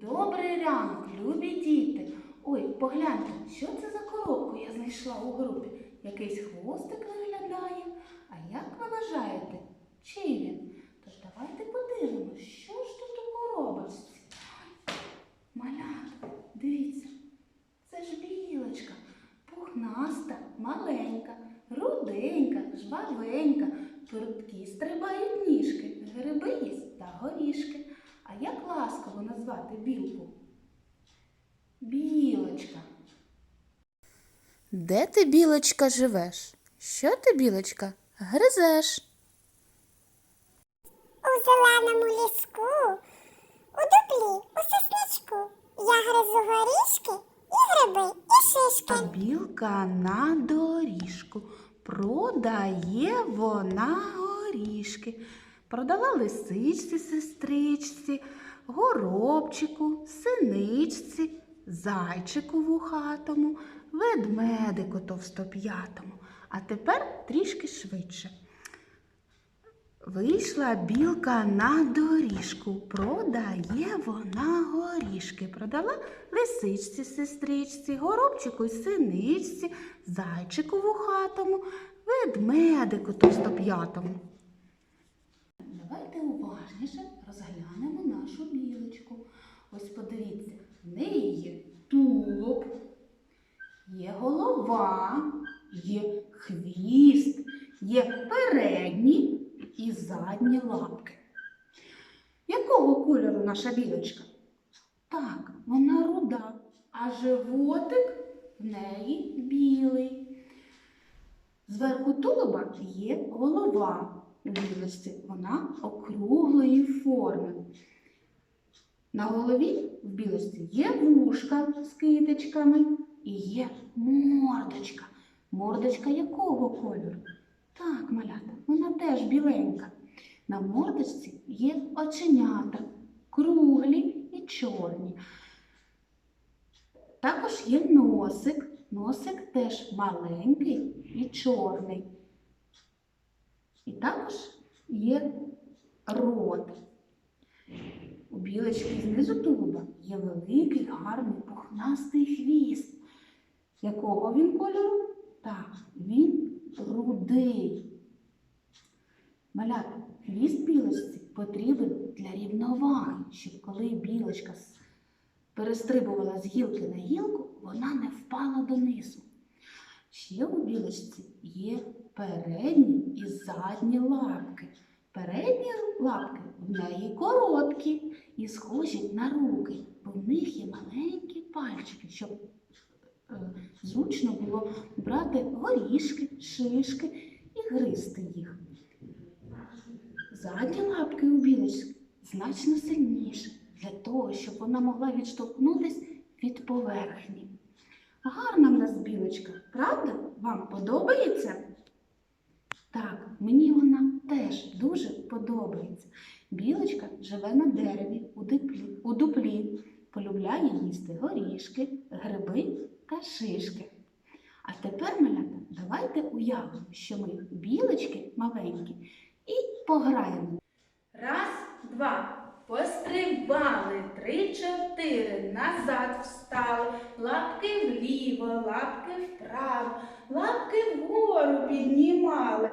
Добрий ранок, любі діти. Ой, погляньте, що це за коробку я знайшла у групі. Якийсь хвостик виглядає. А як ви вважаєте, чий він? Тож давайте подивимось, що ж тут у коробочці. Малята, дивіться, це ж білочка, пухнаста, маленька, руденька, жвавенька, прудкі стрибають ніжки, гриби їсть та горішки. Ласково назвати білку? Білочка. Де ти, білочка, живеш? Що ти, білочка, гризеш? У зеленому ліску, у дуплі, у сосничку. Я гризу горішки і гриби, і шишки. А білка на доріжку. Продає вона горішки. Продала лисичці, сестричці, горобчику, синичці, зайчику вухатому, ведмедику товстоп'ятому. А тепер трішки швидше. Вийшла білка на доріжку, продає вона горішки. Продала лисичці, сестричці, горобчику й синичці, зайчику вухатому, ведмедику товстоп'ятому. Давайте уважніше розглянемо нашу білочку. Ось подивіться, в неї є тулуб, є голова, є хвіст, є передні і задні лапки. Якого кольору наша білочка? Так, вона руда, а животик в неї білий. Зверху тулуба є голова у білочці, вона округлої форми. На голові в білочці є вушка з китичками і є мордочка. Мордочка якого кольору? Так, малята, вона теж біленька. На мордочці є оченята, круглі і чорні. Також є носик. Носик теж маленький і чорний. І також є рот. У білочки знизу тулуба є великий гарний пухнастий хвіст. Якого він кольору? Так, він рудий. Малята, хвіст білочці потрібен для рівноваги, щоб коли білочка перестрибувала з гілки на гілку, вона не впала донизу. Ще у білочці є передні і задні лапки. Передні лапки в неї короткі і схожі на руки, бо в них є маленькі пальчики, щоб е, зручно було брати горішки, шишки і гризти їх. Задні лапки у білочки значно сильніші для того, щоб вона могла відштовхнутись від поверхні. Гарна в нас білочка, правда? Вам подобається? Так, мені вона теж дуже подобається. Білочка живе на дереві у дуплі, полюбляє їсти горішки, гриби та шишки. А тепер, малята, давайте уявимо, що ми білочки маленькі і пограємо. Раз, два. Пострибали, три-чотири, назад встали, лапки вліво, лапки вправо, лапки вгору піднімали.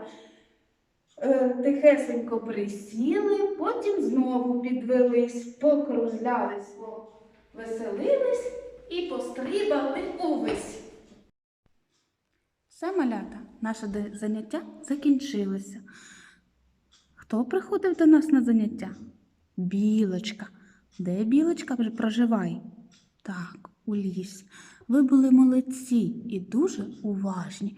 Е, Тихесенько присіли, потім знову підвелись, покружлялись, веселились і пострибали увесь. Все, малята, наше заняття закінчилося. Хто приходив до нас на заняття? Білочка. Де білочка проживає? Так, у лісі. Ви були молодці і дуже уважні.